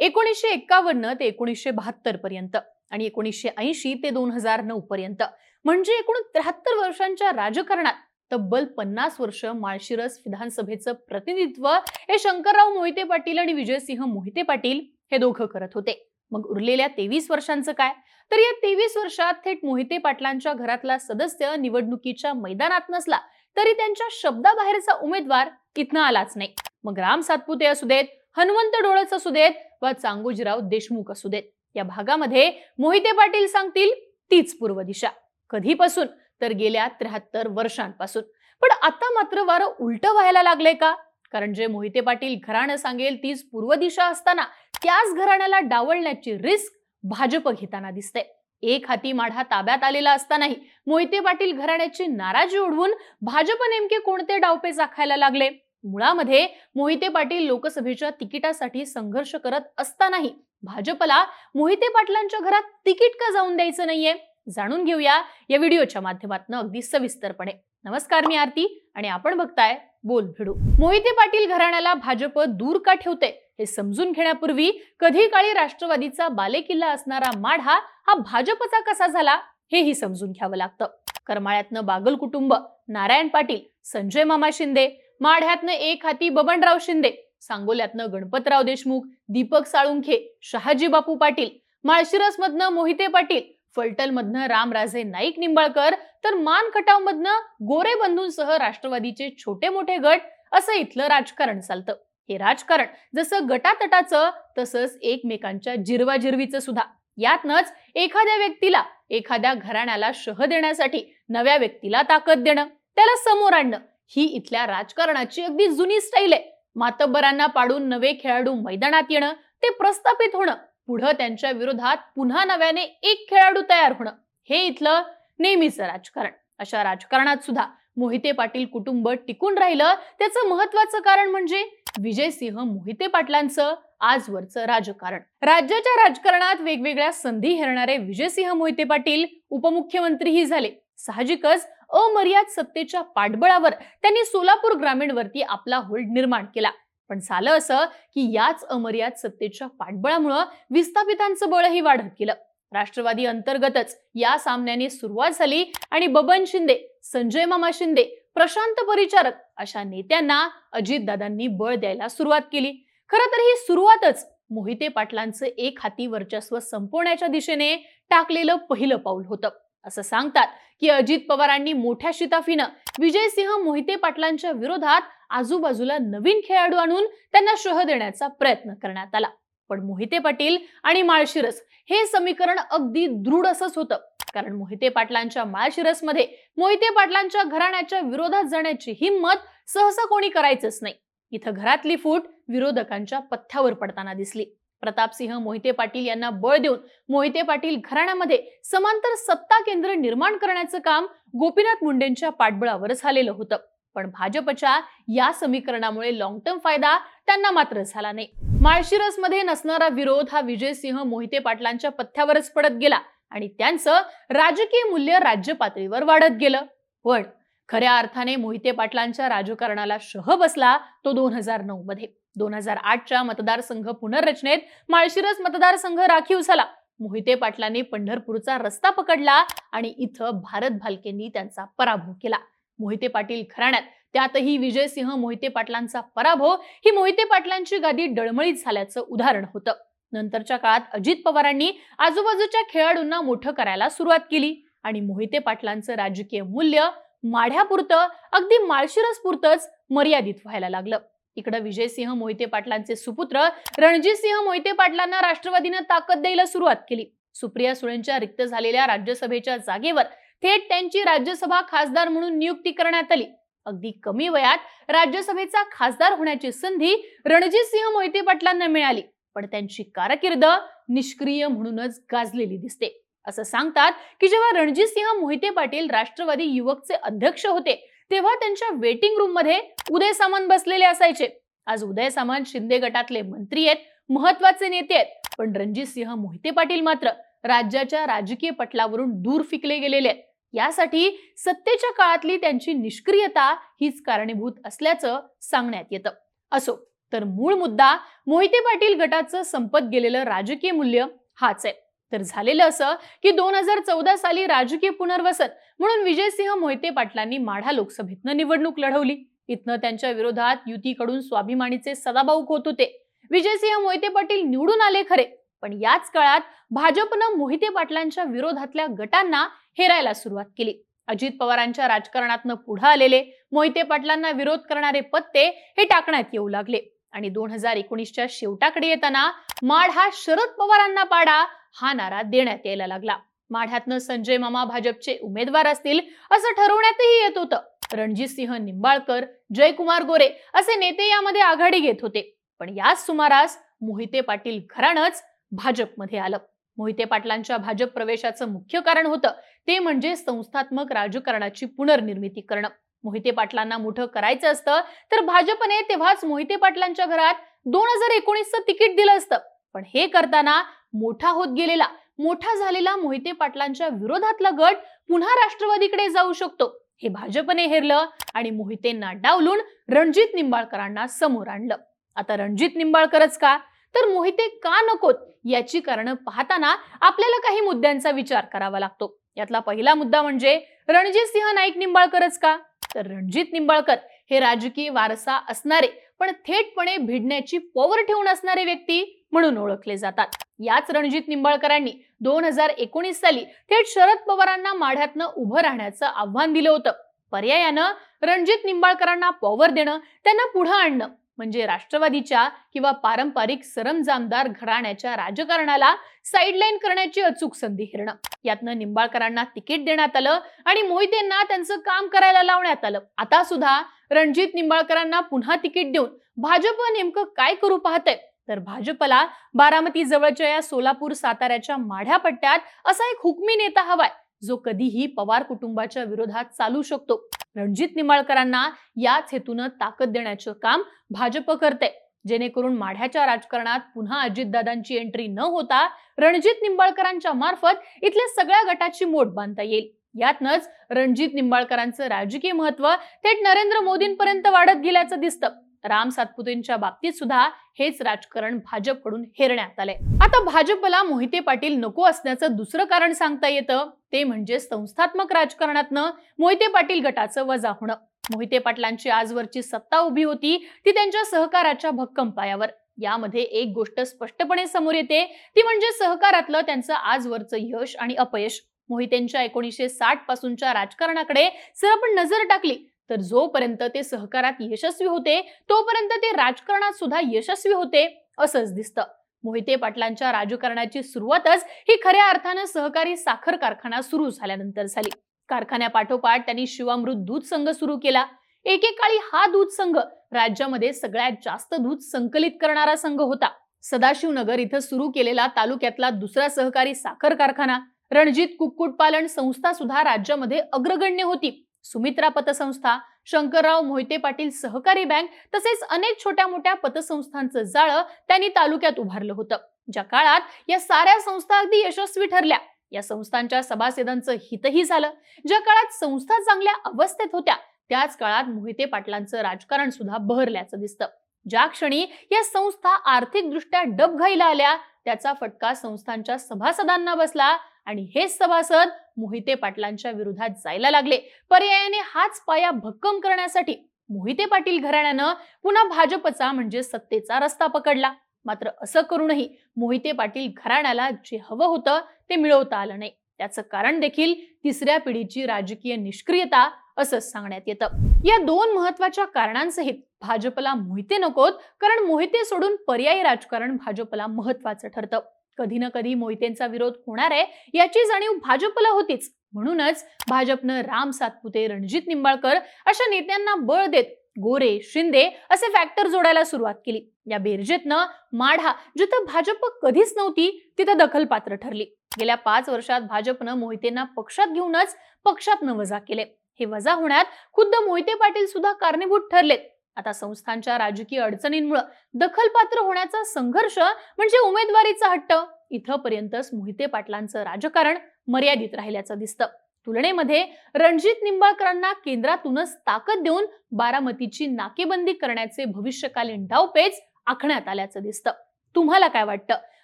एकोणीसशे एक्कावन्न ते एकोणीसशे बहात्तर पर्यंत आणि एकोणीसशे ऐंशी ते दोन हजार नऊ पर्यंत. म्हणजे एकूण त्र्याहत्तर वर्षांच्या राजकारणात तब्बल पन्नास वर्ष माळशिरस विधानसभेचं प्रतिनिधित्व हे शंकरराव मोहिते पाटील आणि विजयसिंह मोहिते पाटील हे दोघं करत होते. मग उरलेल्या तेवीस वर्षांचं काय? तर या तेवीस वर्षात थेट मोहिते पाटलांच्या घरातला सदस्य निवडणुकीच्या मैदानात नसला तरी त्यांच्या शब्दाबाहेरचा उमेदवार इथनं आलाच नाही. मग राम सातपुते असू देत हनुमंत डोळस असू देत वा चांगोजीराव देशमुख असू देत. या भागामध्ये मोहिते पाटील सांगतील तीच पूर्व दिशा. कधीपासून? तर गेल्या त्र्याहत्तर वर्षांपासून. पण आता मात्र वारं उलट व्हायला लागलंय का? कारण जे मोहिते पाटील घराणं सांगेल तीच पूर्व दिशा असताना त्याच घराण्याला डावलण्याची रिस्क भाजप घेताना दिसते एक हाती माढा ताब्यात आलेला असतानाही मोहिते पाटील घराण्याची नाराजी ओढवून भाजप नेमके कोणते डावपे चाखायला लागले? मुळामध्ये मोहिते पाटील लोकसभेच्या तिकिटासाठी संघर्ष करत असतानाही भाजपला मोहिते पाटलांच्या घरात तिकीट का जाऊन द्यायचं नाहीये? जाणून घेऊया या व्हिडिओच्या माध्यमातून अगदी सविस्तरपणे. नमस्कार मी आरती आणि आपण बघताय बोल भिडू. मोहिते पाटील घराण्याला भाजप दूर का ठेवते? हे समजून घेण्यापूर्वी कधी काळी राष्ट्रवादीचा बालेकिल्ला असणारा माढा हा भाजपचा कसा झाला हेही समजून घ्यावं लागतं. करमाळ्यातनं बागल कुटुंब नारायण पाटील संजय मामा शिंदे माढ्यातनं एक हाती बबनराव शिंदे सांगोल्यातनं गणपतराव देशमुख दीपक साळुंखे शहाजी बापू पाटील माळशिरसमधनं मोहिते पाटील फलटलमधनं रामराजे नाईक निंबाळकर तर मान खटावमधनं गोरे बंधूंसह राष्ट्रवादीचे छोटे मोठे गट असं इथलं राजकारण चालतं. हे राजकारण जसं गटातटाचं तसंच एकमेकांच्या जिरवाजिरवीचं सुद्धा. यातनच एखाद्या व्यक्तीला एखाद्या घराण्याला शह देण्यासाठी नव्या व्यक्तीला ताकद देणं त्याला समोर आणणं ही इथल्या राजकारणाची अगदी जुनी स्टाईल आहे. मातब्बरांना पाडून नवे खेळाडू मैदानात येणं ते प्रस्थापित होणं पुढं त्यांच्या विरोधात पुन्हा नव्याने एक खेळाडू तयार होणं हे इथलं नेहमीचं राजकारण. अशा राजकारणात सुद्धा मोहिते पाटील कुटुंब टिकून राहिलं त्याचं महत्वाचं कारण म्हणजे विजयसिंह मोहिते पाटलांचं आजवरचं राजकारण. राज्याच्या राजकारणात वेगवेगळ्या संधी हेरणारे विजयसिंह मोहिते पाटील उपमुख्यमंत्रीही झाले. साहजिकच अमर्याद सत्तेच्या पाठबळावर त्यांनी सोलापूर ग्रामीणवरती आपला होल्ड निर्माण केला. पण झालं असं की याच अमर्याद सत्तेच्या पाठबळामुळं विस्थापितांचं बळही वाढत गेलं. राष्ट्रवादी अंतर्गतच या सामन्याने सुरुवात झाली आणि बबन शिंदे संजय मामा शिंदे प्रशांत परिचारक अशा नेत्यांना अजितदादांनी बळ द्यायला सुरुवात केली. खरं तर ही सुरुवातच मोहिते पाटलांचं एक हाती वर्चस्व संपवण्याच्या दिशेने टाकलेलं पहिलं पाऊल होतं. असं सांगतात की अजित पवारांनी मोठ्या शिताफीनं विजयसिंह मोहिते पाटलांच्या विरोधात आजूबाजूला नवीन खेळाडू आणून त्यांना शह देण्याचा प्रयत्न करण्यात आला. पण मोहिते पाटील आणि माळशिरस हे समीकरण अगदी दृढ असंच होतं. कारण मोहिते पाटलांच्या माळशिरसमध्ये मोहिते पाटलांच्या घराण्याच्या विरोधात जाण्याची हिंमत सहसा कोणी करायचंच नाही. इथं घरातली फूट विरोधकांच्या पथ्यावर पडताना दिसली. प्रतापसिंह मोहिते पाटील यांना बळ देऊन मोहिते पाटील घराण्यामध्ये समांतर सत्ता केंद्र निर्माण करण्याचं काम गोपीनाथ मुंडेंच्या पाठबळावर झालेलं होतं. पण भाजपच्या या समीकरणामुळे लॉंग टर्म फायदा त्यांना मात्र झाला नाही. माळशिरसमध्ये नसणारा विरोध हा विजयसिंह मोहिते पाटलांच्या पथ्यावरच पडत गेला आणि त्यांचं राजकीय मूल्य राज्य पातळीवर वाढत गेलं. पण खऱ्या अर्थाने मोहिते पाटलांच्या राजकारणाला शह बसला तो दोन हजार नऊ मध्ये. दोन हजार आठच्या मतदारसंघ पुनर्रचनेत माळशिरस मतदारसंघ राखीव झाला. मोहिते पाटलांनी पंढरपूरचा रस्ता पकडला आणि इथं भारत भालकेंनी त्यांचा पराभव केला. मोहिते पाटील घराण्यात त्यातही विजयसिंह मोहिते पाटलांचा पराभव ही मोहिते पाटलांची गादी डळमळीत झाल्याचं उदाहरण होतं. नंतरच्या काळात अजित पवारांनी आजूबाजूच्या खेळाडूंना मोठं करायला सुरुवात केली आणि मोहिते पाटलांचं राजकीय मूल्य माढ्यापुरतं अगदी माळशिरसपुरतंच मर्यादित व्हायला लागलं. इकडं विजयसिंह मोहिते पाटलांचे सुपुत्र रणजितसिंह मोहिते पाटलांना राष्ट्रवादीनं ताकद द्यायला सुरुवात केली. सुप्रिया सुळेंच्या रिक्त झालेल्या राज्यसभेच्या जागेवर थेट त्यांची राज्यसभा खासदार म्हणून नियुक्ती करण्यात आली. अगदी कमी वयात राज्यसभेचा खासदार होण्याची संधी रणजितसिंह मोहिते पाटलांना मिळाली. पण त्यांची कारकीर्द निष्क्रिय म्हणूनच गाजलेली दिसते. असं सांगतात की जेव्हा रणजितसिंह मोहिते पाटील राष्ट्रवादी युवकचे अध्यक्ष होते तेव्हा त्यांच्या वेटिंग रूममध्ये उदय सामंत बसलेले असायचे. आज उदय सामंत शिंदे गटातले मंत्री आहेत महत्त्वाचे नेते आहेत पण रणजित सिंह मोहिते पाटील मात्र राज्याच्या राजकीय पटलावरून दूर फिकले गेलेले आहेत. यासाठी सत्तेच्या काळातली त्यांची निष्क्रियता हीच कारणीभूत असल्याचं सांगण्यात येतं. असो तर मूळ मुद्दा मोहिते पाटील गटाचं संपत गेलेलं राजकीय मूल्य हाच आहे. तर झालेलं असं की दोन हजार चौदा साली राजकीय पुनर्वसन म्हणून विजयसिंह मोहिते पाटलांनी माढा लोकसभेतनं निवडणूक लढवली. इथनं त्यांच्या विरोधात युतीकडून स्वाभिमानीचे सदाभाऊ होत होते. विजयसिंह मोहिते पाटील निवडून आले खरे पण याच काळात भाजपनं मोहिते पाटलांच्या विरोधातल्या गटांना हेरायला सुरुवात केली. अजित पवारांच्या राजकारणातनं पुढे आलेले मोहिते पाटलांना विरोध करणारे पत्ते हे टाकण्यात येऊ लागले. आणि दोन हजार एकोणीसच्या शेवटाकडे येताना माढ हा शरद पवारांना पाडा हा नारा देण्यात यायला लागला. माढ्यातनं संजय मामा भाजपचे उमेदवार असतील असं ठरवण्यातही येत होतं. रणजित सिंह निंबाळकर जयकुमार गोरे असे नेते यामध्ये आघाडी घेत होते. पण याच सुमारास मोहिते पाटील घराणच भाजपमध्ये आलं. मोहिते पाटलांच्या भाजप प्रवेशाचं मुख्य कारण होतं ते म्हणजे संस्थात्मक राजकारणाची पुनर्निर्मिती करणं. मोहिते पाटलांना मोठं करायचं असतं तर भाजपने तेव्हाच मोहिते पाटलांच्या घरात दोन हजार एकोणीसचं तिकीट दिलं असतं. पण हे करताना मोठा होत गेलेला मोठा झालेला मोहिते पाटलांच्या विरोधातला गट पुन्हा राष्ट्रवादीकडे जाऊ शकतो. हे भाजपने हेरलं आणि मोहितेंना डावलून रणजित निंबाळकरांना समोर आणलं. आता रणजित निंबाळकरच का? तर मोहिते का नकोत? याची कारण पाहताना आपल्याला काही मुद्द्यांचा विचार करावा लागतो. यातला पहिला मुद्दा म्हणजे रणजित सिंह नाईक निंबाळकरच का? तर रणजित निंबाळकर हे राजकीय वारसा असणारे पण थेटपणे भिडण्याची पॉवर ठेवून असणारे व्यक्ती म्हणून ओळखले जातात. याच रणजित निंबाळकरांनी दोन हजार एकोणीस साली थेट शरद पवारांना माढ्यातनं उभं राहण्याचं आव्हान दिलं होतं. पर्यायानं रणजित निंबाळकरांना पॉवर देणं त्यांना पुढं आणणं म्हणजे राष्ट्रवादीच्या किंवा पारंपरिक सरंजामदार घराण्याच्या राजकारणाला साईडलाईन करण्याची अचूक संधी हिरणं. यातनं निंबाळकरांना तिकीट देण्यात आलं आणि मोहितेंना त्यांचं काम करायला लावण्यात आलं. आता सुद्धा रणजित निंबाळकरांना पुन्हा तिकीट देऊन भाजप नेमकं काय करू पाहतंय? तर भाजपला बारामती जवळच्या या सोलापूर साताऱ्याच्या माढ्या पट्ट्यात असा एक हुकमी नेता हवाय जो कधीही पवार कुटुंबाच्या विरोधात चालू शकतो. रणजित निंबाळकरांना याच हेतून ताकद देण्याचं काम भाजप करते जेणेकरून माढ्याच्या राजकारणात पुन्हा अजितदादांची एंट्री न होता रणजित निंबाळकरांच्या मार्फत इथल्या सगळ्या गटाची मोठ बांधता येईल. यातनच रणजित निंबाळकरांचं राजकीय महत्त्व थेट नरेंद्र मोदींपर्यंत वाढत गेल्याचं दिसतं. राम सातपुतेंच्या बाबतीत सुद्धा हेच राजकारण भाजपकडून हेरण्यात आलंय. आता भाजपला मोहिते पाटील नको असण्याचं दुसरं कारण सांगता येतं ते म्हणजे संस्थात्मक राजकारणातनं मोहिते पाटील गटाचं वजा होणं. मोहिते पाटलांची आजवरची सत्ता उभी होती ती त्यांच्या सहकाराच्या भक्कम पायावर. यामध्ये एक गोष्ट स्पष्टपणे समोर येते ती म्हणजे सहकारातलं त्यांचं आजवरचं यश आणि अपयश. मोहितेंच्या एकोणीसशे साठ पासूनच्या राजकारणाकडे जर आपण नजर टाकली तर जोपर्यंत ते सहकारात यशस्वी होते तोपर्यंत ते राजकारणात सुद्धा यशस्वी होते असंच दिसतं. मोहिते पाटलांच्या राजकारणाची सुरुवातच ही खऱ्या अर्थानं सहकारी साखर कारखाना सुरू झाल्यानंतर झाली. कारखान्यापाठोपाठ त्यांनी शिवामृत दूध संघ सुरू केला. एकेकाळी हा दूध संघ राज्यामध्ये सगळ्यात जास्त दूध संकलित करणारा संघ होता. सदाशिवनगर इथं सुरू केलेला तालुक्यातला दुसरा सहकारी साखर कारखाना. रणजित कुक्कुटपालन संस्था सुद्धा राज्यामध्ये अग्रगण्य होती. सुमित्रा पतसंस्था शंकरराव मोहिते पाटील सहकारी बँक तसेच अनेक छोट्या मोठ्या पतसंस्थांचं जाळं त्यांनी तालुक्यात उभारलं होतं. ज्या काळात या साऱ्या संस्था अगदी यशस्वी ठरल्या या संस्थांच्या सभासदांचं हितही झालं. ज्या काळात संस्था चांगल्या अवस्थेत होत्या त्याच काळात मोहिते पाटलांचं राजकारण सुद्धा बहरल्याचं दिसतं. ज्या क्षणी या संस्था आर्थिकदृष्ट्या डबघाईला आल्या त्याचा फटका संस्थांच्या सभासदांना बसला आणि हेच सभासद मोहिते पाटलांच्या विरोधात जायला लागले. पर्यायाने हाच पाया भक्कम करण्यासाठी मोहिते पाटील घराण्यानं पुन्हा भाजपचा म्हणजे सत्तेचा रस्ता पकडला. मात्र असं करूनही मोहिते पाटील घराण्याला जे हवं होतं ते मिळवता आलं नाही. त्याचं कारण देखील तिसऱ्या पिढीची राजकीय निष्क्रियता असं सांगण्यात येतं. या दोन महत्त्वाच्या कारणांसहित भाजपला मोहिते नकोत कारण मोहिते सोडून पर्यायी राजकारण भाजपला महत्वाचं ठरतं. कधी ना कधी मोहितेंचा विरोध होणार आहे याची जाणीव भाजपला होतीच. म्हणूनच भाजपनं राम सातपुते रणजित निंबाळकर अशा नेत्यांना बळ देत गोरे शिंदे असे फॅक्टर जोडायला सुरुवात केली. या बेरजेतनं माढा जिथं भाजप कधीच नव्हती तिथं दखलपात्र ठरली. गेल्या पाच वर्षात भाजपनं मोहितेंना पक्षात घेऊनच पक्षातनं वजा केले. हे वजा होण्यात खुद्द मोहिते पाटील सुद्धा कारणीभूत ठरलेत. आता संस्थांच्या राजकीय अडचणींमुळे दखलपात्र होण्याचा संघर्ष म्हणजे उमेदवारीचा हट्ट. इथंपर्यंतच मोहिते पाटलांचं राजकारण मर्यादित राहिल्याचं दिसतं. तुलनेमध्ये रणजित निंबाळकरांना केंद्रातूनच ताकद देऊन बारामतीची नाकेबंदी करण्याचे भविष्यकालीन डावपेच आखण्यात आल्याचं दिसतं. तुम्हाला काय वाटतं?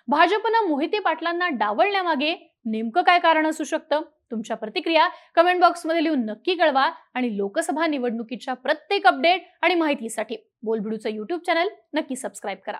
भाजपनं मोहिते पाटलांना डावलण्यामागे नेमकं काय कारण असू शकतं? तुमच्या प्रतिक्रिया कमेंट बॉक्समध्ये लिहून नक्की कळवा आणि लोकसभा निवडणुकीच्या प्रत्येक अपडेट आणि माहितीसाठी बोलबिडूचं युट्यूब चॅनल नक्की सबस्क्राईब करा.